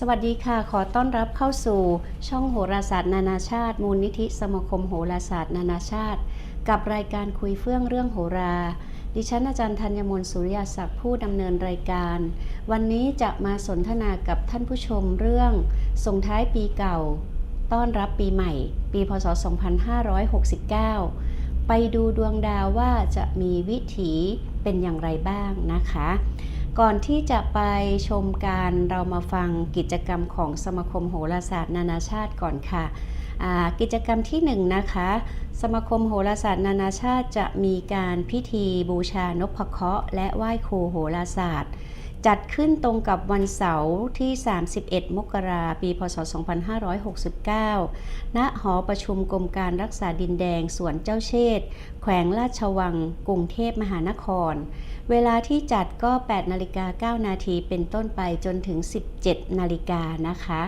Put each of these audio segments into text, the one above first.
สวัสดีค่ะ ขอต้อนรับเข้าสู่ช่องโหราศาสตร์นานาชาติ มูลนิธิสมาคมโหราศาสตร์นานาชาติ กับรายการคุยเฟื่องเรื่องโหรา ดิฉันอาจารย์ธัญมนต์สุริยศักดิ์ผู้ดำเนินรายการ วันนี้จะมาสนทนากับท่านผู้ชมเรื่องส่งท้ายปีเก่า ต้อนรับปีใหม่ ปีพศ 2569 ไปดูดวงดาวว่าจะมีวิถีเป็นอย่างไรบ้างนะคะ ก่อนที่จะไปชมการเรามาฟังกิจกรรมของสมาคมโหราศาสตร์นานาชาติก่อนค่ะกิจกรรมที่1นงนะคะ สมาคมโหราศาสตร์นานาชาติจะมีการพิธีบูชานพเคราะห์และไหว้ครูโหราศาสตร์ จัดขึ้นตรงกับวันเสาร์ที่ 31 มกราปี พศ 2569 ณ หอประชุมกรมการรักษาดินแดงสวนเจ้าเชษฐ์แขวงราชวัง กรุงเทพมหานคร เวลาที่จัดก็ 8 นาฬิกา 9 นาทีเป็นต้นไปจนถึง 17 นาฬิกานะคะ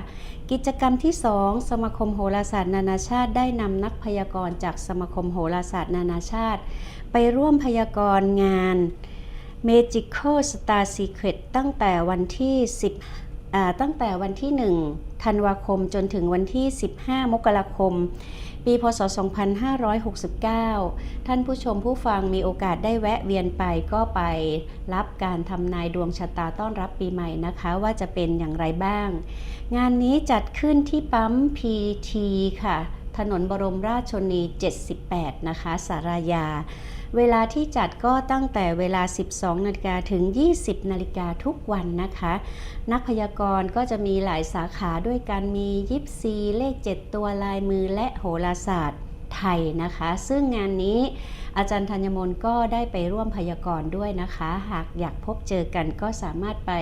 กิจกรรมที่ 2 สมาคมโหราศาสตร์นานาชาติได้นำนักพยากรณ์จากสมาคมโหราศาสตร์นานาชาติ ไปร่วมพยากรณ์งาน Magical Star Secret ตั้งแต่วันที่ 10 ตั้งแต่วันที่ 1 ธันวาคมจนถึงวันที่ 15 มกราคม ปีพศ 2569 ท่านผู้ชมผู้ฟังมีโอกาสได้แวะเวียนไปก็ไปรับการทำนายดวงชะตาต้อนรับปีใหม่นะคะ ว่าจะเป็นอย่างไรบ้าง งานนี้จัดขึ้นที่ปั๊ม PT ค่ะ ถนนบรมราชชนี 78 นะคะ สารยา เวลาที่จัดก็ตั้งแต่เวลา 12นาฬิกาถึง 20นาฬิกาทุกวันนะคะ นักพยากรณ์ก็จะมีหลายสาขาด้วยกันมียิปซีเลข 7 ตัวลายมือและโหราศาสตร์ไทยนะคะ ซึ่งงานนี้อาจารย์ธัญมนก็ได้ไปร่วมพยากรณ์ด้วยนะคะ หากอยากพบเจอกันก็สามารถไป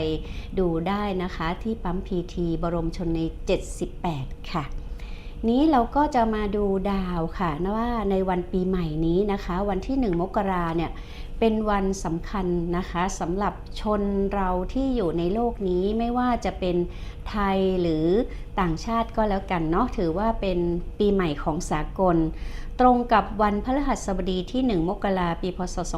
ดูได้นะคะ ที่ปั๊มพีทีบรมชนใน 78 ค่ะ นี้เราก็จะมาดูดาวค่ะนะว่าในวันปีใหม่นี้นะคะ วันที่ 1 มกราเนี่ยเป็นวันสำคัญนะคะสำหรับชนเราที่อยู่ในโลกนี้ไม่ว่าจะเป็นไทยหรือต่างชาติก็แล้วกันเนาะถือว่าเป็นปีใหม่ของสากล ตรงกับวันพฤหัสบดีที่ 1 มกราปีพศ 2569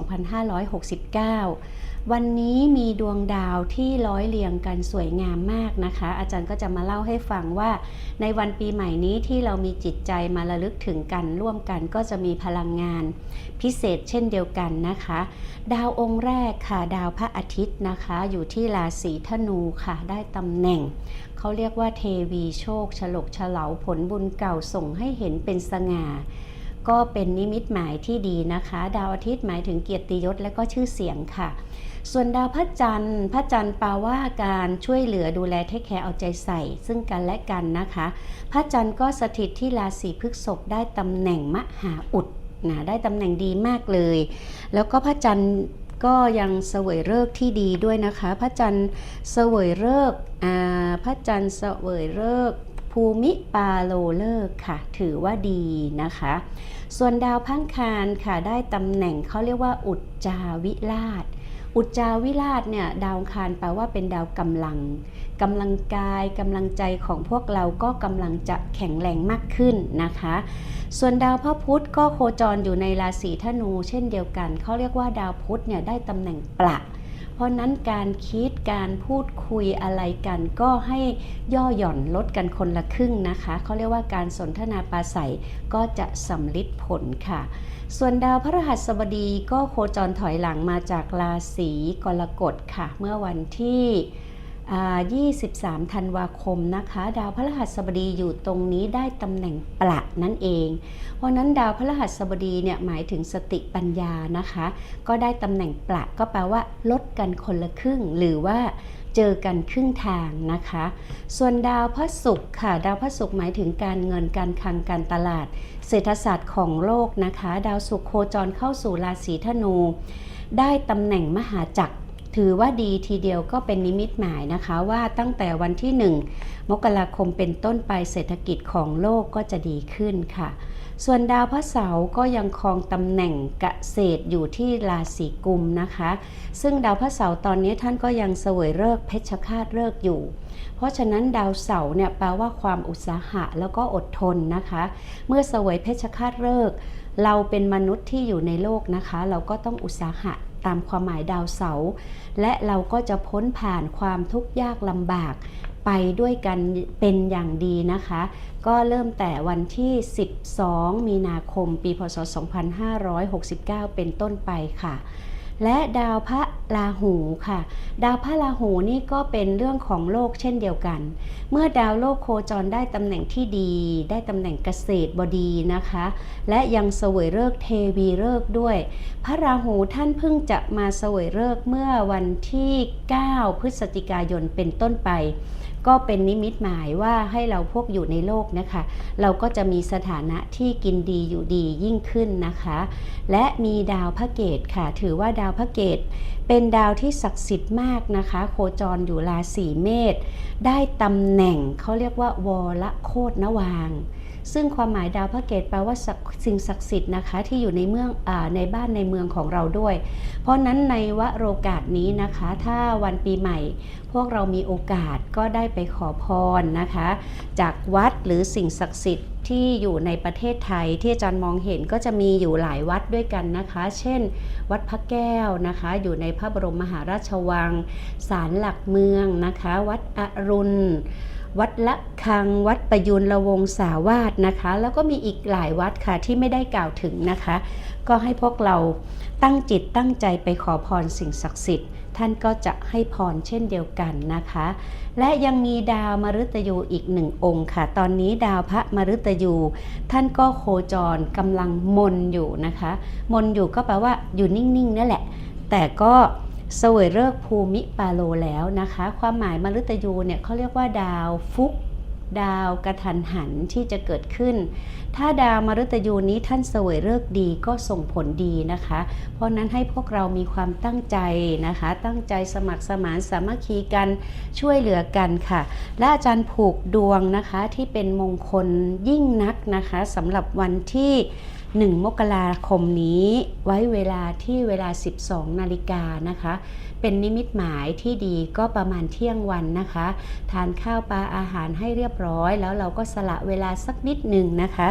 วันนี้มีดวงดาวที่ร้อยเรียงกันสวยงามมากนะคะ อาจารย์ก็จะมาเล่าให้ฟังว่า ในวันปีใหม่นี้ที่เรามีจิตใจมาระลึกถึงกันร่วมกันก็จะมีพลังงาน พิเศษเช่นเดียวกันนะคะ ดาวองค์แรกค่ะดาวพระอาทิตย์นะคะ อยู่ที่ราศีธนูค่ะ ได้ตำแหน่งเขาเรียกว่าเทวีโชคฉลกฉลาผลบุญเก่าส่งให้เห็นเป็นสง่าก็เป็นนิมิตหมายที่ดีนะคะ ดาวอาทิตย์หมายถึงเกียรติยศและก็ชื่อเสียงค่ะ ส่วนดาวพระจันทร์พระจันทร์แปลว่าการช่วยเหลือดูแลเทคแคร์เอาใจใส่ ซึ่งกันและกันนะคะ พระจันทร์ก็สถิตที่ราศีพฤษภได้ตำแหน่งมหาอุดนะได้ตำแหน่งดีมากเลย แล้วก็พระจันทร์ก็ยังเสวยฤกษ์ที่ดีด้วยนะคะ พระจันทร์เสวยฤกษ์พระจันทร์เสวยฤกษ์ภูมิปาโลเลิกษ์ค่ะ ถือว่าดีนะคะ ส่วนดาวพังคารค่ะได้ตำแหน่งเขาเรียกว่าอุจจาวิราช อุจจาวิราชเนี่ยดาวคารแปลว่าเป็นดาวกำลังกำลังกายกำลังใจของพวกเราก็กำลังจะแข็งแรงมากขึ้นนะคะ ส่วนดาวพระพุธก็โคจรอยู่ในราศีธนู เช่นเดียวกันเขาเรียกว่าดาวพุธเนี่ยได้ตำแหน่งประ ราะนั้นการคิดการพูดคุยอะไรกัน ก็ให้ย่อหย่อนลดกันคนละครึ่งนะคะเขาเรียกว่าการสนทนาปราศัยก็จะสำลิดผลค่ะ ส่วนดาวพระหัสบดีก็โคจรถอยหลังมาจากราศีกรกฎค่ะ เมื่อวันที่ 23 ธันวาคมนะคะ ดาวพฤหัสบดีอยู่ตรงนี้ได้ตำแหน่งประนั่นเอง เพราะนั้นดาวพฤหัสบดีเนี่ยหมายถึงสติปัญญานะคะ ก็ได้ตำแหน่งประก็แปลว่า ลดกันคนละครึ่ง หรือว่าเจอกันครึ่งทางนะคะ ส่วนดาวพระศุกร์ค่ะ ดาวพระศุกร์หมายถึงการเงินการคลังการตลาด เศรษฐศาสตร์ของโลกนะคะ ดาวศุกร์โคจรเข้าสู่ราศีธนู ได้ตำแหน่งมหาจักร ถือว่าดีทีเดียวก็เป็นนิมิตหมายนะคะว่าตั้งแต่วันที่ 1 มกราคมเป็นต้นไปเศรษฐกิจของโลกก็จะดีขึ้นค่ะ ส่วนดาวพระเสาร์ก็ยังครองตำแหน่งเกษตรอยู่ที่ราศีกุมนะคะ ซึ่งดาวพระเสาร์ตอนนี้ท่านก็ยังเสวยเลิกเพชฌฆาตเลิกอยู่ เพราะฉะนั้นดาวเสาร์เนี่ยแปลว่าความอุตสาหะแล้วก็อดทนนะคะ เมื่อเสวยเพชฌฆาตเลิกเราเป็นมนุษย์ที่อยู่ในโลกนะคะ เราก็ต้องอุตสาหะ ตามความหมายดาวเสาร์และเราก็จะพ้นผ่านความทุกข์ยากลำบากไปด้วยกันเป็นอย่างดีนะคะ ก็เริ่มแต่วันที่ 12 มีนาคม ปีพศ 2569 เป็นต้นไปค่ะ และดาวพระราหูค่ะ ดาวพระราหูนี่ก็เป็นเรื่องของโลกเช่นเดียวกัน เมื่อดาวโลกโคจรได้ตำแหน่งที่ดี ได้ตำแหน่งเกษตรบดีนะคะ และยังเสวยเลิกษ์เทวีเลิกษ์ด้วย พระราหูท่านเพิ่งจะมาเสวยเลิกษ์เมื่อวันที่ 9 พฤศจิกายนเป็นต้นไป ก็เป็นนิมิตหมายว่าให้เราพวกอยู่ในโลกนะคะ เราก็จะมีสถานะที่กินดีอยู่ดียิ่งขึ้นนะคะ และมีดาวพระเกตค่ะ ถือว่าดาวพระเกตเป็นดาวที่ศักดิ์สิทธิ์มากนะคะ โคจรอยู่ราศีเมษได้ตำแหน่งเขาเรียกว่าวรโคตนวางซึ่งความหมายดาวพระเกตแปลว่าสิ่งศักดิ์สิทธิ์นะคะ ที่อยู่ในเมืองอในบ้านในเมืองของเราด้วย เพราะนั้นในวโรกาสนี้นะคะ ถ้าวันปีใหม่ พวกเรามีโอกาสก็ได้ไปขอพรนะคะ จากวัดหรือสิ่งศักดิ์สิทธิ์ที่อยู่ในประเทศไทยที่อาจารย์มองเห็นก็จะมีอยู่หลายวัดด้วยกันนะคะ เช่น วัดพระแก้วนะคะ อยู่ในพระบรมมหาราชวังศาลหลักเมืองนะคะ วัดอรุณวัดละคังวัดประยุนละวงสาวาสนะคะ แล้วก็มีอีกหลายวัดค่ะที่ไม่ได้กล่าวถึงนะคะ ก็ให้พวกเราตั้งจิตตั้งใจไปขอพรสิ่งศักดิ์สิทธิ์ ท่านก็จะให้พรเช่นเดียวกันนะคะ และยังมีดาวมฤตยูอีกหนึ่งองค์ค่ะ ตอนนี้ดาวพระมฤตยู ท่านก็โคจรกำลังมนอยู่นะคะ มนอยู่ก็แปลว่าอยู่นิ่งๆนั่นแหละ แต่ก็เสวยเลิกภูมิปาโลแล้วนะคะ ความหมายมฤตยูเนี่ยเขาเรียกว่าดาวฟุก ดาวกระทันหันที่จะเกิดขึ้น ถ้าดาวมฤตยูนี้ท่านเสวยเลิกษ์ดีก็ส่งผลดีนะคะ เพราะนั้นให้พวกเรามีความตั้งใจนะคะ ตั้งใจสมัครสมานสามัคคีกันช่วยเหลือกันค่ะ และอาจารย์ผูกดวงนะคะที่เป็นมงคลยิ่งนักนะคะสำหรับวันที่1มกราคมนี้ไว้เวลาที่เวลา 12 นาฬิกานะคะ เป็นนิมิตหมายที่ดีก็ประมาณเที่ยงวันนะคะ ทานข้าวปลาอาหารให้เรียบร้อย แล้วเราก็สละเวลาสักนิดหนึ่งนะคะ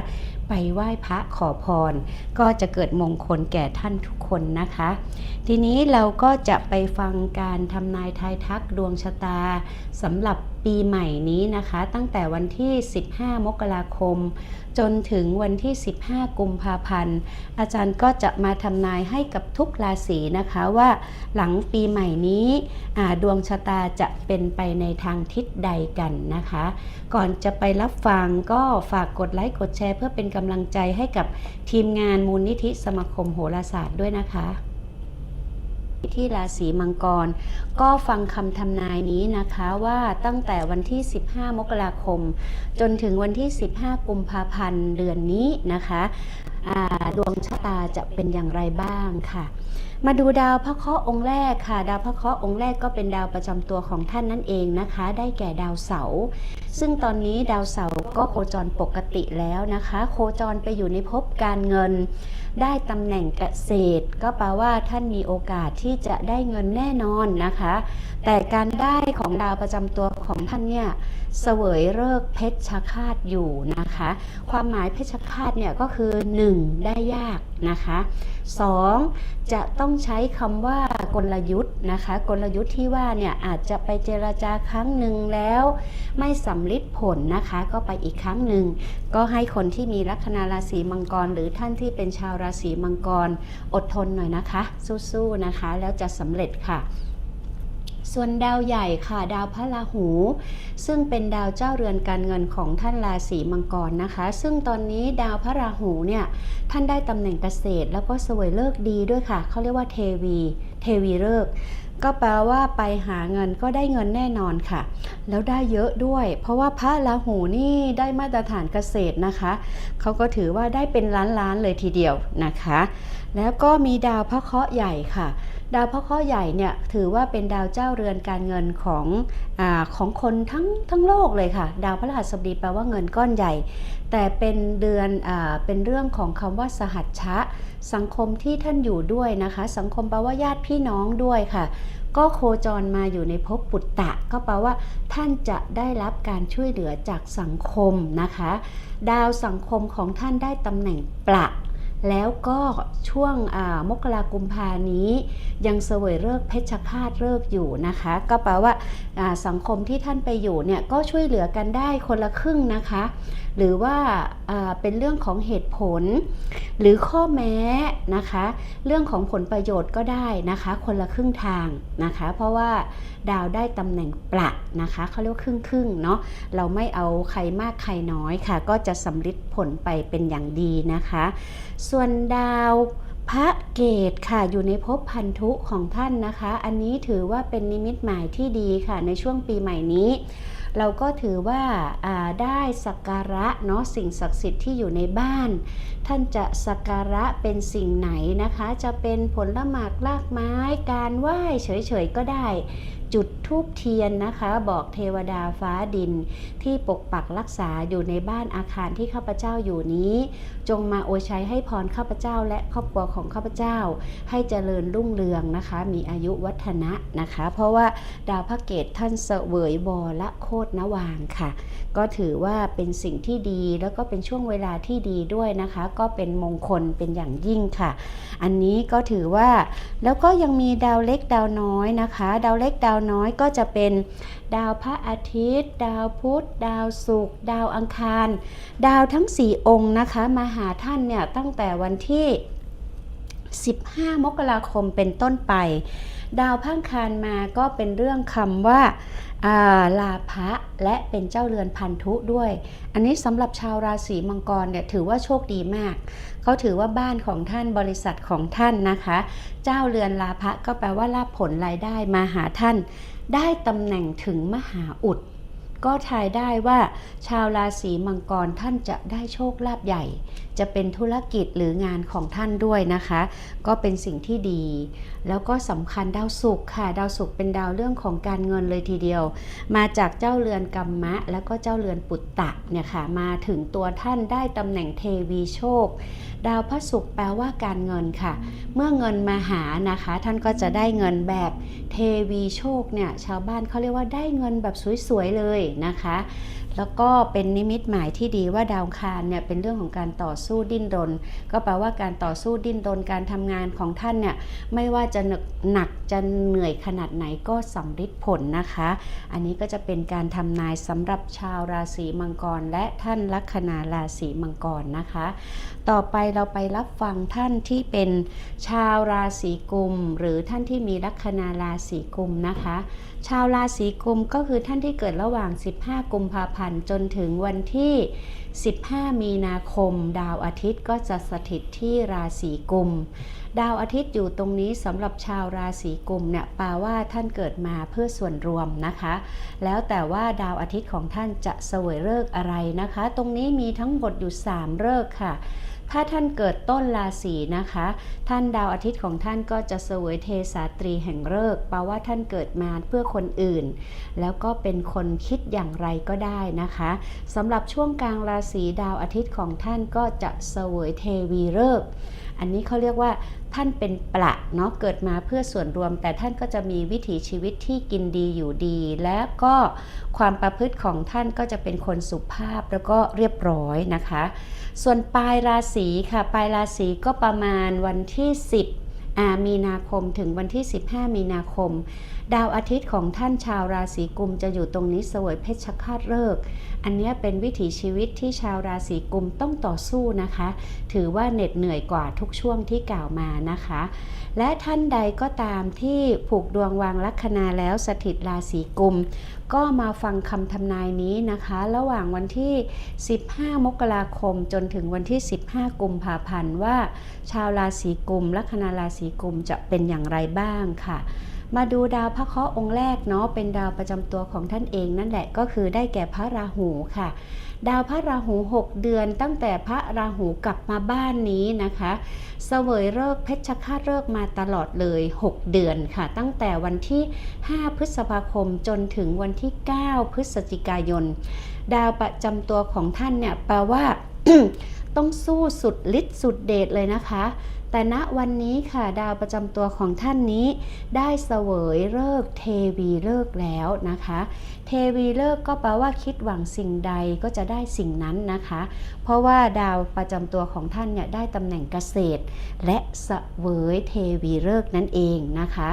ไปไหว้พระขอพร ก็จะเกิดมงคลแก่ท่านทุกคนนะคะ ทีนี้เราก็จะไปฟังการทำนายทายทักดวงชะตาสำหรับปีใหม่นี้นะคะ ตั้งแต่วันที่ 15 มกราคม จนถึงวันที่ 15 กุมภาพันธ์ อาจารย์ก็จะมาทำนายให้กับทุกราศีนะคะว่าหลังปีใหม่นี้ดวงชะตาจะเป็นไปในทางทิศใดกันนะคะ ก่อนจะไปรับฟังก็ฝากกดไลค์กดแชร์เพื่อเป็นกำำลังใจให้กับทีมงานมูลนิธิสมาคมโหราศาสตร์ด้วยนะคะ ที่ราศีมังกร ก็ฟังคำทำนายนี้นะคะว่าตั้งแต่วันที่ 15 มกราคม จนถึงวันที่ 15 กุมภาพันธ์เดือนนี้นะคะดวงชะตาจะเป็นอย่างไรบ้างค่ะ มาดูดาวพระเคราะห์องค์แรกค่ะ ดาวพระเคราะห์องค์แรกก็เป็นดาวประจำตัวของท่านนั่นเองนะคะ ได้แก่ดาวเสาร์ซึ่งตอนนี้ดาวเสาร์ก็โคจรปกติแล้วนะคะ โคจรไปอยู่ในภพการเงิน ได้ตำแหน่งเกษตร ก็แปลว่าท่านมีโอกาสที่จะได้เงินแน่นอนนะคะ แต่การได้ของดาวประจำตัวของท่านเนี่ยเสวยเลิกเพชฌฆาตอยู่นะคะ ความหมายเพชฌฆาตเนี่ยก็คือ 1. ได้ยากนะคะ 2. จะต้องใช้คำว่ากลยุทธ์นะคะ กลยุทธ์ที่ว่าเนี่ยอาจจะไปเจราจาครั้งหนึ่งแล้ว ไม่สำลิดผลนะคะ ก็ไปอีกครั้งหนึ่งก็ให้คนที่มีลัคนาราศีมังกร หรือท่านที่เป็นชาวราศีมังกร อดทนหน่อยนะคะ สู้ๆนะคะ แล้วจะสำเร็จค่ะ ส่วนดาวใหญ่ค่ะดาวพระราหู ซึ่งเป็นดาวเจ้าเรือนการเงินของท่านราศีมังกรนะคะ ซึ่งตอนนี้ดาวพระราหูเนี่ยท่านได้ตำแหน่งเกษตร แล้วก็เสวยเลิกดีด้วยค่ะเขาเรียกว่าเทวีเทวีเลิกก็แปลว่าไปหาเงินก็ได้เงินแน่นอนค่ะ แล้วได้เยอะด้วย เพราะว่าพระราหูนี่ได้มาตรฐานเกษตรนะคะเขาก็ถือว่าได้เป็นล้านๆเลยทีเดียวนะคะ แล้วก็มีดาวพระเคราะห์ใหญ่ค่ะ ดาวพระเคราะห์ใหญ่เนี่ยถือว่าเป็นดาวเจ้าเรือนการเงินของอของคนทั้งทั้งโลกเลยค่ะ ดาวพระรหัสบดีแปลว่าเงินก้อนใหญ่ แต่เป็นเดือนอเป็นเรื่องของคำว่าสหัชชะ สังคมที่ท่านอยู่ด้วยนะคะ สังคมแปลว่าญาติพี่น้องด้วยค่ะ ก็โคจรมาอยู่ในภพปุตตะ ก็แปลว่า ท่านจะได้รับการช่วยเหลือจากสังคมนะคะ ดาวสังคมของท่านได้ตำแหน่งประ แล้วก็ช่วงมกรากุมภานี้ ยังเสวยเลิกเพชฌฆาตเลิกอยู่นะคะ ก็แปลว่าสังคมที่ท่านไปอยู่เนี่ยก็ช่วยเหลือกันได้คนละครึ่งนะคะหรือว่าเป็นเรื่องของเหตุผล หรือข้อแม้นะคะ เรื่องของผลประโยชน์ก็ได้นะคะ คนละครึ่งทางนะคะ เพราะว่าดาวได้ตำแหน่งประนะคะเขาเรียกว่าครึ่งครึ่งเนาะเราไม่เอาใครมากใครน้อยค่ะ ก็จะสำลิดผลไปเป็นอย่างดีนะคะ ส่วนดาวพระเกตค่ะอยู่ในภพพันธุของท่านนะคะ อันนี้ถือว่าเป็นนิมิตหมายที่ดีค่ะในช่วงปีใหม่นี้ เราก็ถือว่าาได้สักการะเนาะสิ่งศักดิ์สิทธิ์ที่อยู่ในบ้าน ท่านจะสักการะเป็นสิ่งไหนนะคะ จะเป็นผลละหมากลากไม้การไหว้เฉยๆก็ได้ จุดทูบเทียนนะคะ บอกเทวดาฟ้าดิน ที่ปกปักรักษาอยู่ในบ้านอาคารที่ข้าพเจ้าอยู่นี้ จงมาโอชัยให้พรข้าพเจ้า และครอบครัวของข้าพเจ้า ให้เจริญรุ่งเรืองนะคะ มีอายุวัฒนะนะคะ เพราะว่าดาวพระเกตท่านเสวยบอละโคตรนวางค่ะ ก็ถือว่าเป็นสิ่งที่ดีแล้วก็เป็นช่วงเวลาที่ดีด้วยนะคะ ก็เป็นมงคลเป็นอย่างยิ่งค่ะ อันนี้ก็ถือว่าแล้วก็ยังมีดาวเล็กดาวน้อยนะคะ ดาวเล็กดาวน้อยก็จะเป็นดาวพระอาทิตย์ ดาวพุธ ดาวศุกร์ดาวอังคาร ดาวทั้ง 4 องค์นะคะ มาหาท่านเนี่ยตั้งแต่วันที่ 15 มกราคมเป็นต้นไป ดาวพังคารมาก็เป็นเรื่องคำว่าาลาภะและเป็นเจ้าเรือนพันธุด้วย อันนี้สำหรับชาวราศีมังกรเนี่ยถือว่าโชคดีมาก เขาถือว่าบ้านของท่านบริษัทของท่านนะคะ เจ้าเรือนลาภะก็แปลว่าลาภผลรายได้มาหาท่าน ได้ตำแหน่งถึงมหาอุดก็ทายได้ว่าชาวราศีมังกรท่านจะได้โชคลาภใหญ่ จะเป็นธุรกิจหรืองานของท่านด้วยนะคะ ก็เป็นสิ่งที่ดี แล้วก็สำคัญดาวศุกร์ค่ะ ดาวศุกร์เป็นดาวเรื่องของการเงินเลยทีเดียว มาจากเจ้าเรือนกัมมะ แล้วก็เจ้าเรือนปุตตะเนี่ยค่ะมาถึงตัวท่านได้ตำแหน่งเทวีโชค ดาวพระศุกร์แปลว่าการเงินค่ะ เมื่อเงินมาหานะคะ ท่านก็จะได้เงินแบบเทวีโชคเนี่ยชาวบ้านเขาเรียกว่าได้เงินแบบสวยๆเลยนะคะ แล้วก็เป็นนิมิตหมายที่ดีว่าดาวคารเนี่ยเป็นเรื่องของการต่อสู้ดิ้นรน ก็แปลว่าการต่อสู้ดิ้นรนการทำงานของท่านเนี่ยไม่ว่าจะหนักจะเหนื่อยขนาดไหนก็สำฤทธิ์ผลนะคะ อันนี้ก็จะเป็นการทำนายสำหรับชาวราศีมังกร และท่านลัคนาราศีมังกรนะคะ ต่อไปเราไปรับฟังท่านที่เป็นชาวราศีกุม หรือท่านที่มีลัคนาราศีกุมนะคะ ชาวราศีกุมก็คือท่านที่เกิดระหว่าง 15 กุมภาพันธ์จนถึงวันที่ 15 มีนาคม ดาวอาทิตย์ก็จะสถิตที่ราศีกุม ดาวอาทิตย์อยู่ตรงนี้สำหรับชาวราศีกุมเนี่ยแปลว่าท่านเกิดมาเพื่อส่วนรวมนะคะ แล้วแต่ว่าดาวอาทิตย์ของท่านจะเสวยฤกษ์อะไรนะคะ ตรงนี้มีทั้งหมดอยู่3ฤกษ์ค่ะ ถ้าท่านเกิดต้นราศีนะคะ ท่านดาวอาทิตย์ของท่านก็จะเสวยเทสาตรีแห่งฤกษ์แปลว่าท่านเกิดมาเพื่อคนอื่น แล้วก็เป็นคนคิดอย่างไรก็ได้นะคะสำหรับช่วงกลางราศีดาวอาทิตย์ของท่านก็จะเสวยเทวีฤกษ์ อันนี้เขาเรียกว่าท่านเป็นประเนาะเกิดมาเพื่อส่วนรวม แต่ท่านก็จะมีวิถีชีวิตที่กินดีอยู่ดี และก็ความประพฤติของท่านก็จะเป็นคนสุภาพแล้วก็เรียบร้อยนะคะ ส่วนปลายราศีค่ะ ปลายราศีก็ประมาณวันที่ 10มีนาคมถึงวันที่ 15 มีนาคม ดาวอาทิตย์ของท่านชาวราศีกุมจะอยู่ตรงนี้เสวยเพชฌฆาตฤกษ์อันเนี้ยเป็นวิถีชีวิตที่ชาวราศีกุมต้องต่อสู้นะคะ ถือว่าเหน็ดเหนื่อยกว่าทุกช่วงที่กล่าวมานะคะ และท่านใดก็ตามที่ผูกดวงวางลัคนาแล้วสถิตราศีกุม ก็มาฟังคำทำนายนี้นะคะ ระหว่างวันที่ 15 มกราคมจนถึงวันที่ 15 กุมภาพันธ์ว่า ชาวราศีกุมลัคนาราศีกุมจะเป็นอย่างไรบ้างค่ะ มาดูดาวพระเคราะห์องค์แรกเนาะเป็นดาวประจำตัวของท่านเองนั่นแหละก็คือได้แก่พระราหูค่ะ ดาวพระราหู 6 เดือน ตั้งแต่พระราหูกลับมาบ้านนี้นะคะเสวยเลิกษ์เพชฌฆาตเลิกษ์มาตลอดเลย 6 เดือนค่ะ ตั้งแต่วันที่ 5 พฤษภาคมจนถึงวันที่ 9 พฤศจิกายน ดาวประจำตัวของท่านเนี่ยแปลว่าต้องสู้สุดฤทธิ์สุดเดชเลยนะคะ แต่ณวันนี้ค่ะดาวประจำตัวของท่านนี้ ได้เสวยเลิกเทวีเลิกแล้วนะคะ เทวีเลิกก็แปลว่าคิดหวังสิ่งใดก็จะได้สิ่งนั้นนะคะ เพราะว่าดาวประจำตัวของท่านเนี่ยได้ตำแหน่งเกษตร และเสวยเทวีเลิกนั่นเองนะคะ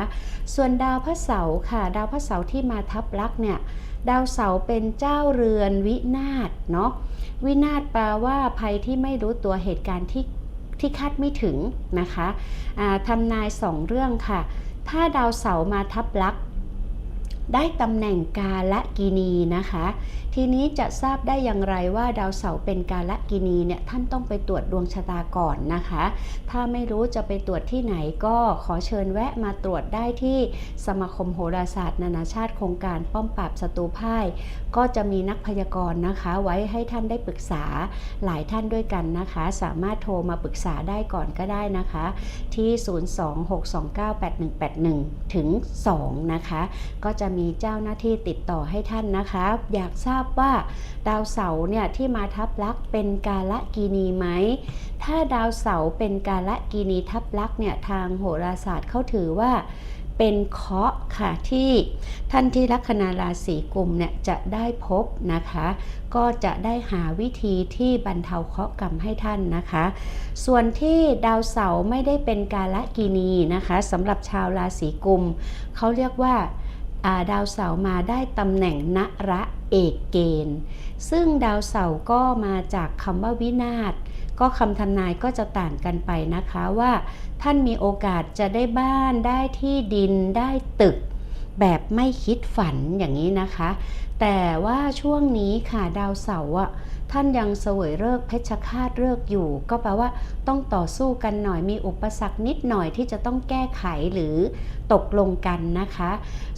ส่วนดาวพระเสาร์ค่ะ ดาวพระเสาร์ที่มาทับลักเนี่ยดาวเสาร์เป็นเจ้าเรือนวินาศเนาะวินาศแปลว่าภัยที่ไม่รู้ตัวเหตุการณ์ที่ ที่คาดไม่ถึงนะคะอ่าทำนายสองเรื่องค่ะ ถ้าดาวเสาร์มาทับลักษได้ตำแหน่งกาละกินีนะคะ ทีนี้จะทราบได้อย่างไรว่าดาวเสาร์เป็นกาละกินีเนี่ยท่านต้องไปตรวจดวงชะตาก่อนนะคะ ถ้าไม่รู้จะไปตรวจที่ไหนก็ขอเชิญแวะมาตรวจได้ที่สมาคมโหราศาสตร์นานาชาติโครงการป้อมปราบศัตรูพ่าย ก็จะมีนักพยากรณ์นะคะ ไว้ให้ท่านได้ปรึกษาหลายท่านด้วยกันนะคะ สามารถโทรมาปรึกษาได้ก่อนก็ได้นะคะ ที่ 026298181 ถึง 2 นะคะ ก็จะมีเจ้าหน้าที่ติดต่อให้ท่านนะคะ อยากทราบว่า ดาวเสาร์เนี่ยที่มาทับลักเป็นกาละกีนีไหม ถ้าดาวเสาร์เป็นกาละกีนีทับลักเนี่ยทางโหราศาสตร์เขาถือว่าเป็นเคาะค่ะที่ท่านที่ลัคนาราศีกุมเนี่ยจะได้พบนะคะ ก็จะได้หาวิธีที่บรรเทาเคาะกรรมให้ท่านนะคะ ส่วนที่ดาวเสาร์ไม่ได้เป็นกาละกีนีนะคะสำหรับชาวราศีกุมเขาเรียกว่าดาวเสาร์มาได้ตำแหน่งนระ เอกเกณฑ์ ซึ่งดาวเสาร์ก็มาจากคำว่าวินาศก็คำทำนายก็จะต่างกันไปนะคะว่า ท่านมีโอกาสจะได้บ้านได้ที่ดินได้ตึก แบบไม่คิดฝันอย่างนี้นะคะ แต่ว่าช่วงนี้ค่ะดาวเสาร์อะท่านยังเสวยเลิกเพชฌฆาตเลิกอยู่ ก็แปลว่าต้องต่อสู้กันหน่อยมีอุปสรรคนิดหน่อยที่จะต้องแก้ไขหรือตกลงกันนะคะ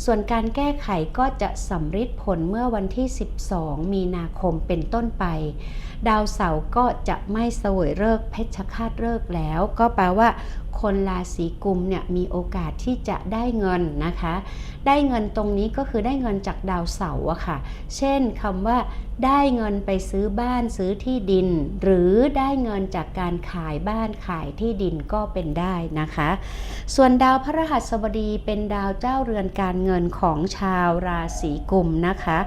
ส่วนการแก้ไขก็จะสำฤทธิ์ผลเมื่อวันที่ 12 มีนาคมเป็นต้นไป ดาวเสาร์ก็จะไม่เสวยเลิกเพชฌฆาตเลิกแล้ว ก็แปลว่า คนราศีกุมเนี่ยมีโอกาสที่จะได้เงินนะคะ ได้เงินตรงนี้ก็คือได้เงินจากดาวเสาร์อะค่ะ เช่นคำว่า ได้เงินไปซื้อบ้านซื้อที่ดิน หรือได้เงินจากการขายบ้านขายที่ดินก็เป็นได้นะคะ ส่วนดาวพระรหัสบดีเป็นดาวเจ้าเรือนการเงินของชาวราศีกุมนะคะ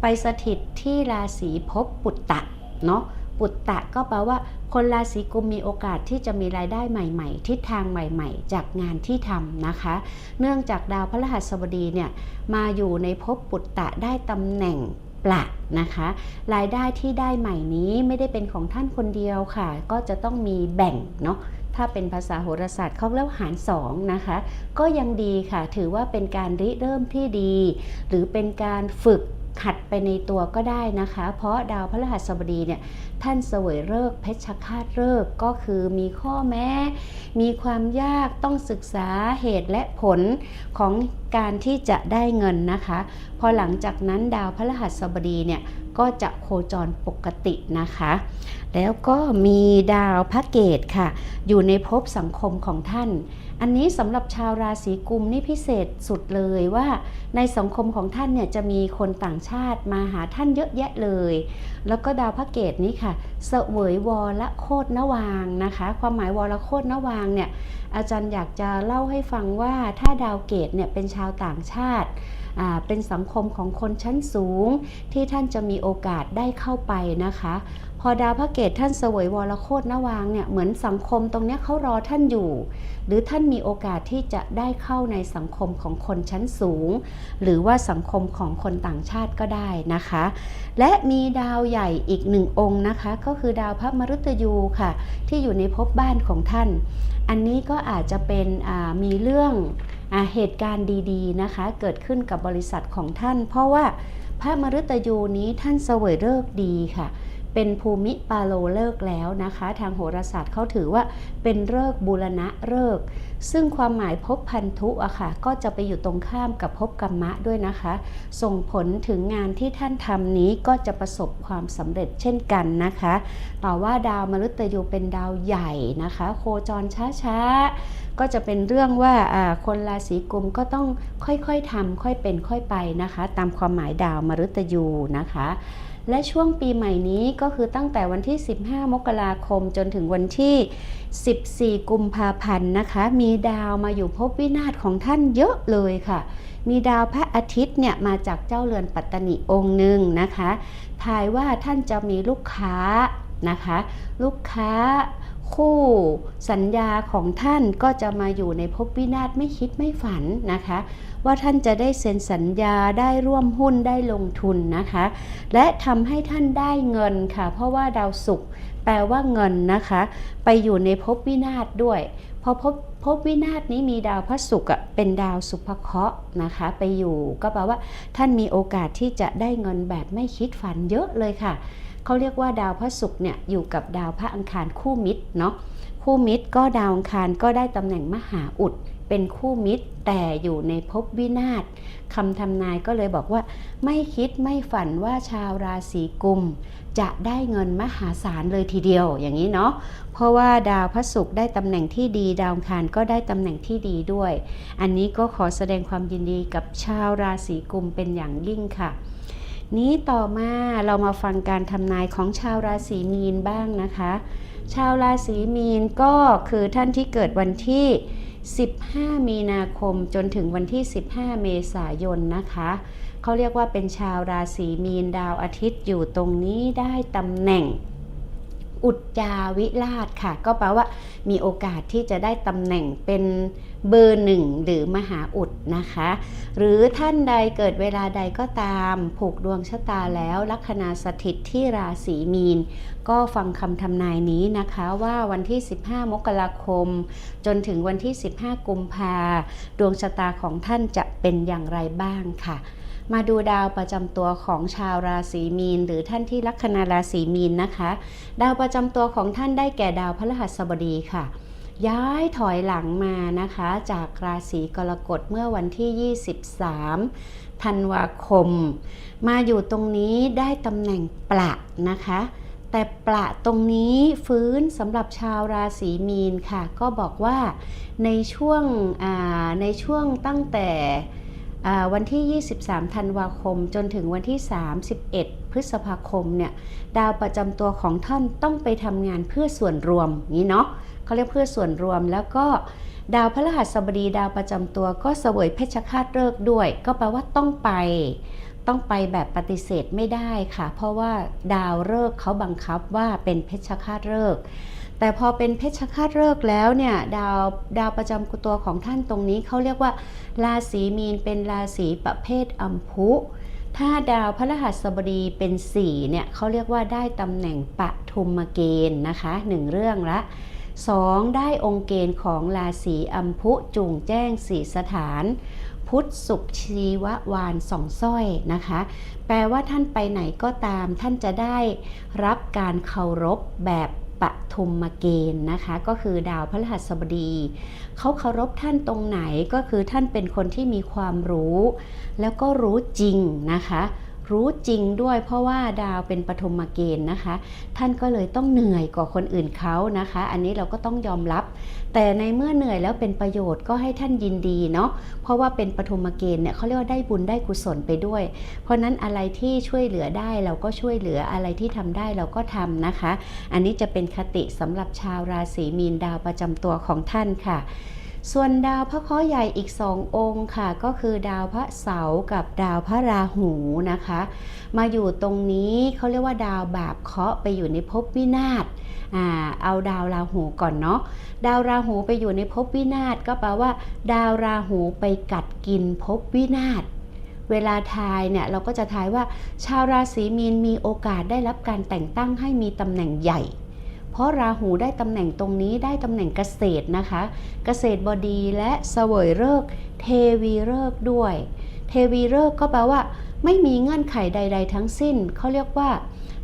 ไปสถิตที่ราศีภพปุตตะเนาะปุตตะก็แปลว่า คนราศีกุมมีโอกาสที่จะมีรายได้ใหม่ ๆ ทิศทางใหม่ ๆ จากงานที่ทำนะคะ เนื่องจากดาวพฤหัสบดีเนี่ยมาอยู่ในภพปุตตะได้ตำแหน่งปละนะคะ รายได้ที่ได้ใหม่นี้ไม่ได้เป็นของท่านคนเดียวค่ะ ก็จะต้องมีแบ่งเนาะ ถ้าเป็นภาษาโหราศาสตร์เขาเรียกว่าหารสองนะคะ ก็ยังดีค่ะ ถือว่าเป็นการริเริ่มที่ดี หรือเป็นการฝึกหัดไปในตัวก็ได้นะคะ เพราะดาวพฤหัสบดีเนี่ยท่านเสวยเลิกษ์เพชฌฆาตเลิกษ์ก็คือมีข้อแม้ มีความยากต้องศึกษาเหตุและผลของการที่จะได้เงินนะคะ พอหลังจากนั้นดาวพฤหัสบดีเนี่ยก็จะโคจรปกตินะคะ แล้วก็มีดาวพระเกตค่ะ อยู่ในภพสังคมของท่าน อันนี้สำหรับชาวราศีกุมนี่พิเศษสุดเลยว่า ในสังคมของท่านเนี่ยจะมีคนต่างชาติมาหาท่านเยอะแยะเลย แล้วก็ดาวพระเกตนี้ค่ะเสวยวรโคตนวางนะคะ ความหมายวรโคตนวางเนี่ยอาจารย์อยากจะเล่าให้ฟังว่าถ้าดาวเกตเนี่ยเป็นชาวต่างชาติ เป็นสังคมของคนชั้นสูง ที่ท่านจะมีโอกาสได้เข้าไปนะคะ พอดาวพระเกตท่านเสวยวรโคตรนวางเนี่ยเหมือนสังคมตรงนี้เขารอท่านอยู่ หรือท่านมีโอกาสที่จะได้เข้าในสังคมของคนชั้นสูง หรือว่าสังคมของคนต่างชาติก็ได้นะคะ และมีดาวใหญ่อีกหนึ่งองค์นะคะ ก็คือดาวพระมฤตยูค่ะ ที่อยู่ในภพบ้านของท่าน อันนี้ก็อาจจะเป็นมีเรื่องอเหตุการณ์ดีๆนะคะ เกิดขึ้นกับบริษัทของท่าน เพราะว่าพระมฤตยูนี้ท่านเสวยเลิกษ์ดีค่ะ เป็นภูมิปาโลเลิกแล้วนะคะ ทางโหราศาสตร์เขาถือว่าเป็นเลิกบูรณะเลิก ซึ่งความหมายภพพันธุอะค่ะ ก็จะไปอยู่ตรงข้ามกับภพกรรมะด้วยนะคะ ส่งผลถึงงานที่ท่านทำนี้ก็จะประสบความสำเร็จเช่นกันนะคะ ต่อว่าดาวมฤตยูเป็นดาวใหญ่นะคะ โคจรช้าๆ ก็จะเป็นเรื่องว่าคนราศีกุมก็ต้องค่อยๆทำค่อยเป็นค่อยไปนะคะ ตามความหมายดาวมฤตยูนะคะ และช่วงปีใหม่นี้ก็คือตั้งแต่วันที่ 15 มกราคมจนถึงวันที่ 14 กุมภาพันธ์นะคะ มีดาวมาอยู่ภพวินาศของท่านเยอะเลยค่ะ มีดาวพระอาทิตย์เนี่ยมาจากเจ้าเรือนปัตตนิองค์หนึ่งนะคะทายว่าท่านจะมีลูกค้านะคะ ลูกค้าคู่สัญญาของท่านก็จะมาอยู่ในภพวินาศไม่คิดไม่ฝันนะคะ ว่าท่านจะได้เซ็นสัญญาได้ร่วมหุ้นได้ลงทุนนะคะ และทำให้ท่านได้เงินค่ะ เพราะว่าดาวศุกร์แปลว่าเงินนะคะ ไปอยู่ในภพวินาศด้วยพอภพภพวินาศนี้มีดาวพระศุกร์เป็นดาวสุภเคราะห์นะคะ ไปอยู่ก็แปลว่า ท่านมีโอกาสที่จะได้เงินแบบไม่คิดฝันเยอะเลยค่ะเขาเรียกว่าดาวพระศุกร์เนี่ยอยู่กับดาวพระอังคารคู่มิตรเนาะคู่มิตรก็ดาวอังคารก็ได้ตำแหน่งมหาอุด เป็นคู่มิตรแต่อยู่ในภพวินาศคำทำนายก็เลยบอกว่า ไม่คิดไม่ฝันว่าชาวราศีกุม จะได้เงินมหาศาลเลยทีเดียวอย่างนี้เนาะเพราะว่าดาวพระศุกร์ได้ตำแหน่งที่ดี ดาวคารก็ได้ตำแหน่งที่ดีด้วย อันนี้ก็ขอแสดงความยินดีกับชาวราศีกุมเป็นอย่างยิ่งค่ะ นี้ต่อมาเรามาฟังการทำนายของชาวราศีมีนบ้างนะคะ ชาวราศีมีนก็คือท่านที่เกิดวันที่ 15 มีนาคมจนถึงวันที่ 15 เมษายนนะคะเขาเรียกว่าเป็นชาวราศีมีนดาวอาทิตย์อยู่ตรงนี้ได้ตำแหน่ง อุจจาวิราชค่ะ ก็แปลว่ามีโอกาสที่จะได้ตำแหน่งเป็นเบอร์หนึ่งหรือมหาอุดนะคะ หรือท่านใดเกิดเวลาใดก็ตาม ผูกดวงชะตาแล้ว ลัคนาสถิตที่ราศีมีน ก็ฟังคำทำนายนี้นะคะว่าวันที่ 15 มกราคม จนถึงวันที่ 15 กุมภาดวงชะตาของท่านจะเป็นอย่างไรบ้างค่ะ มาดูดาวประจำตัวของชาวราศีมีน หรือท่านที่ลัคนาราศีมีนนะคะ ดาวประจำตัวของท่านได้แก่ดาวพฤหัสบดีค่ะ ย้ายถอยหลังมานะคะ จากราศีกรกฎเมื่อวันที่ 23 ธันวาคม มาอยู่ตรงนี้ได้ตำแหน่งประนะคะแต่ประตรงนี้ฟื้นสำหรับชาวราศีมีนค่ะ ก็บอกว่าในช่วงในช่วงตั้งแต่ วันที่ 23 ธันวาคม จนถึงวันที่ 31 พฤษภาคมเนี่ยดาวประจำตัวของท่านต้องไปทำงานเพื่อส่วนรวมนี้เนาะเขาเรียกเพื่อส่วนรวมแล้วก็ดาวพฤหัสบดีดาวประจำตัวก็เสวยเพชฌฆาตฤกษ์ด้วย ก็แปลว่าต้องไป ต้องไปแบบปฏิเสธไม่ได้ค่ะ เพราะว่าดาวฤกษ์เขาบังคับว่าเป็นเพชฌฆาตฤกษ์ แต่พอเป็นเพชฌฆาตฤกษ์แล้วเนี่ยดาวดาวประจำตัวของท่านตรงนี้เขาเรียกว่าราศีมีนเป็นราศีประเภทอัมพุ ถ้าดาวพฤหัสบดีเป็น4เนี่ยเขาเรียกว่าได้ตำแหน่งปทุมเกณฑ์นะคะหนึ่งเรื่องละ 2. ได้องค์เกณฑ์ของราศีอัมพุจุงแจ้งสีสถาน พุทธสุขชีววานสองสร้อยนะคะ แปลว่าท่านไปไหนก็ตามท่านจะได้รับการเคารพแบบ ปฐุมเกณฑ์นะคะ ก็คือดาวพฤหัสบดีเขาเคารพท่านตรงไหนก็คือท่านเป็นคนที่มีความรู้ แล้วก็รู้จริงนะคะ รู้จริงด้วย เพราะว่าดาวเป็นปฐมเกณฑ์นะคะ ท่านก็เลยต้องเหนื่อยกว่าคนอื่นเขานะคะ อันนี้เราก็ต้องยอมรับ แต่ในเมื่อเหนื่อยแล้วเป็นประโยชน์ก็ให้ท่านยินดีเนาะเพราะว่าเป็นปฐมเกณฑ์เนี่ยเขาเรียกว่าได้บุญได้กุศลไปด้วย เพราะนั้นอะไรที่ช่วยเหลือได้เราก็ช่วยเหลืออะไรที่ทำได้เราก็ทำนะคะ อันนี้จะเป็นคติสำหรับชาวราศีมีนดาวประจำตัวของท่านค่ะ ส่วนดาวพระเคราะห์ใหญ่อีกสององค์ค่ะ ก็คือดาวพระเสาร์กับดาวพระราหูนะคะ มาอยู่ตรงนี้เขาเรียกว่าดาวบาปเคราะห์ไปอยู่ในภพวินาศเอาดาวราหูก่อนเนาะดาวราหูไปอยู่ในภพวินาศก็แปลว่า ดาวราหูไปกัดกินภพวินาศเวลาทายเนี่ยเราก็จะทายว่า ชาวราศีมีนมีโอกาสได้รับการแต่งตั้งให้มีตำแหน่งใหญ่ ราะราหูได้ตำแหน่งตรงนี้ได้ตำแหน่งเกษตรนะคะ เกษตรบดีและเสวยเลิกษ์เทวีเลิกษ์ด้วย เทวีเลิกษ์ก็แปลว่า ไม่มีเงื่อนไขใด ๆ ทั้งสิ้นเขาเรียกว่า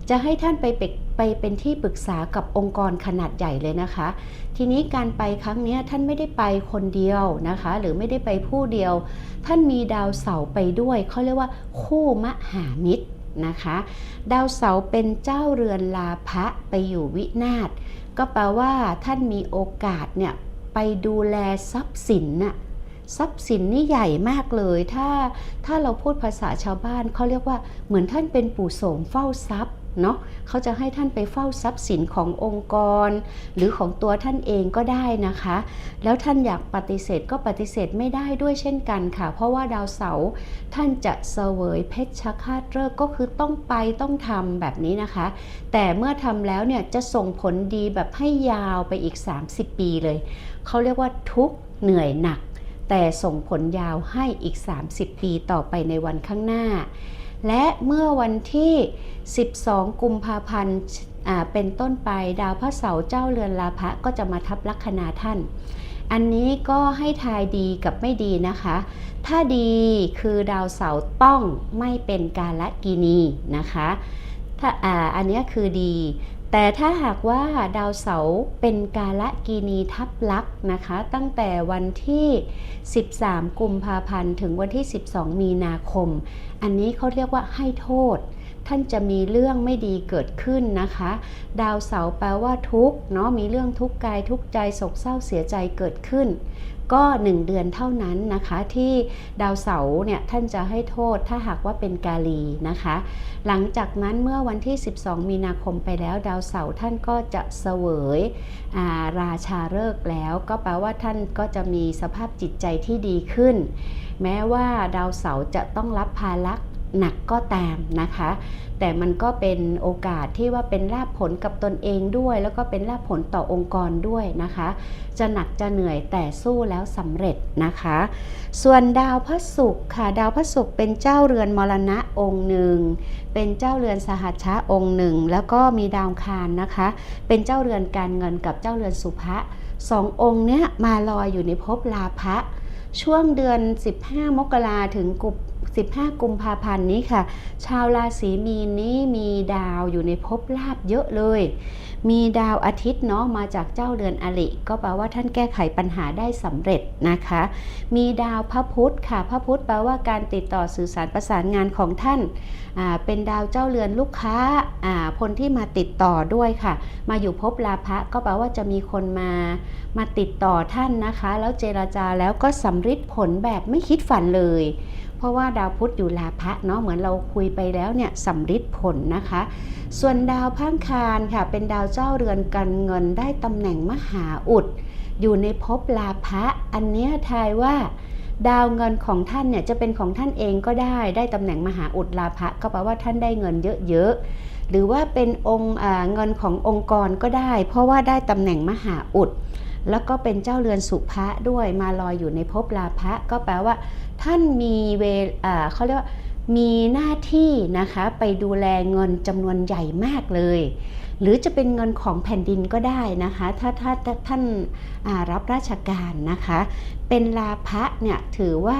จะให้ท่านไปเป็กไปเป็นที่ปรึกษากับองค์กรขนาดใหญ่เลยนะคะ ทีนี้การไปครั้งนี้ท่านไม่ได้ไปคนเดียวนะคะ หรือไม่ได้ไปผู้เดียว ท่านมีดาวเสาร์ไปด้วยเขาเรียกว่า คู่มหามิตร นะคะ ดาวเสาร์เป็นเจ้าเรือนลาภะไปอยู่วินาศ ก็แปลว่าท่านมีโอกาสเนี่ยไปดูแลทรัพย์สินน่ะทรัพย์สินนี่ใหญ่มากเลย ถ้าถ้าเราพูดภาษาชาวบ้านเขาเรียกว่าเหมือนท่านเป็นปู่โสมเฝ้าทรัพย์ เนาะเขาจะให้ท่านไปเฝ้าทรัพย์สินขององค์กร หรือของตัวท่านเองก็ได้นะคะ แล้วท่านอยากปฏิเสธก็ปฏิเสธไม่ได้ด้วยเช่นกันค่ะ เพราะว่าดาวเสาร์ท่านจะเสวยเพชฌฆาตฤกษ์ก็คือต้องไปต้องทำแบบนี้นะคะ แต่เมื่อทำแล้วเนี่ยจะส่งผลดีแบบให้ยาวไปอีก 30 ปีเลย เขาเรียกว่าทุกเหนื่อยหนัก แต่ส่งผลยาวให้อีก 30 ปีต่อไปในวันข้างหน้า และเมื่อวันที่ 12 กุมภาพันธ์เป็นต้นไปดาวพระเสาร์เจ้าเรือนลาภะก็จะมาทับลัคนาท่าน อันนี้ก็ให้ทายดีกับไม่ดีนะคะ ถ้าดีคือดาวเสาร์ต้องไม่เป็นกาลกินีนะคะ ถ้าอ่าอันนี้คือดี แต่ถ้าหากว่าดาวเสาร์เป็นกาลกินีทับลักนะคะ ตั้งแต่วันที่ 13 กุมภาพันธ์ถึงวันที่ 12 มีนาคม อันนี้เขาเรียกว่าให้โทษ ท่านจะมีเรื่องไม่ดีเกิดขึ้นนะคะ ดาวเสาแปลว่าทุกเนาะมีเรื่องทุกกายทุกใจโศกเศร้าเสียใจเกิดขึ้น ก็ 1 เดือนเท่านั้นนะคะที่ดาวเสาเนี่ยท่านจะให้โทษถ้าหากว่าเป็นกาลีนะคะ หลังจากนั้นเมื่อวันที่ 12 มีนาคมไปแล้วดาวเสาท่านก็จะเสวยาราชาฤกษ์แล้ว ก็แปลว่าท่านก็จะมีสภาพจิตใจที่ดีขึ้น แม้ว่าดาวเสาจะต้องรับภาระ หนักก็ตามนะคะ แต่มันก็เป็นโอกาสที่ว่าเป็นลาภผลกับตนเองด้วย แล้วก็เป็นลาภผลต่อองค์กรด้วยนะคะ จะหนักจะเหนื่อยแต่สู้แล้วสำเร็จนะคะ ส่วนดาวพระศุกร์ค่ะ ดาวพระศุกร์เป็นเจ้าเรือนมรณะองค์หนึ่ง เป็นเจ้าเรือนสหัชชะองค์หนึ่ง แล้วก็มีดาวคารนะคะ เป็นเจ้าเรือนการเงินกับเจ้าเรือนสุภะสององค์เนี้ยมาลอยอยู่ในภพลาภะช่วงเดือน 15 มกราถึงกุม 15 กุมภาพันธ์นี้ค่ะ ชาวราศีมีนนี้มีดาวอยู่ในภพลาภเยอะเลย มีดาวอาทิตย์เนาะมาจากเจ้าเรือนอริก็แปลว่าท่านแก้ไขปัญหาได้สำเร็จนะคะ มีดาวพระพุธค่ะ พระพุธแปลว่าการติดต่อสื่อสารประสานงานของท่านาเป็นดาวเจ้าเรือนลูกค้าาคนที่มาติดต่อด้วยค่ะ มาอยู่ภพลาภะก็แปลว่าจะมีคนมามาติดต่อท่านนะคะ แล้วเจราจาแล้วก็สำฤทธิ์ผลแบบไม่คิดฝันเลย เพราะว่าดาวพุธอยู่ลาภะเนาะเหมือนเราคุยไปแล้วเนี่ยสำฤทธิ์ผลนะคะ ส่วนดาวพังคารค่ะ เป็นดาวเจ้าเรือนการเงินได้ตำแหน่งมหาอุด อยู่ในภพลาภะอันเนี้ยทายว่าดาวเงินของท่านเนี่ยจะเป็นของท่านเองก็ได้ ได้ตำแหน่งมหาอุดลาภะก็แปลว่าท่านได้เงินเยอะๆหรือว่าเป็นองค์เงินขององค์กรก็ได้ เพราะว่าได้ตำแหน่งมหาอุด แล้วก็เป็นเจ้าเรือนสุภะด้วยมาลอยอยู่ในภพลาภะก็แปลว่า ท่านมีเวอเขาเรียกว่ามีหน้าที่นะคะไปดูแลเงินจำนวนใหญ่มากเลย หรือจะเป็นเงินของแผ่นดินก็ได้นะคะ ถ้าถ้าถาท่านารับราชการนะคะ เป็นลาภะเนี่ยถือว่า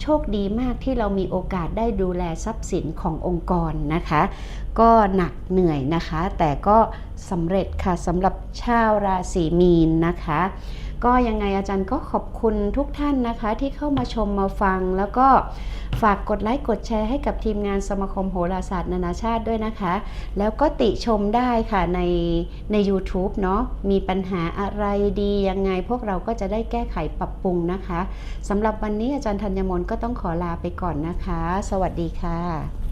โชคดีมากที่เรามีโอกาสได้ดูแลทรัพย์สินขององค์กรนะคะ ก็หนักเหนื่อยนะคะ แต่ก็สำเร็จค่ะสำหรับชาวราศีมีนนะคะ ก็ยังไงอาจารย์ก็ขอบคุณทุกท่านนะคะ ที่เข้ามาชมมาฟัง แล้วก็ฝากกดไลค์กดแชร์ให้กับทีมงานสมาคมโหราศาสตร์นานาชาติด้วยนะคะ แล้วก็ติชมได้ค่ะในใน u t u b e เนาะมีปัญหาอะไรดียังไงพวกเราก็จะได้แก้ไขปรับปรุงนะคะสำหรับวันนี้อาจารย์ธัญมนก็ต้องขอลาไปก่อนนะคะ สวัสดีค่ะ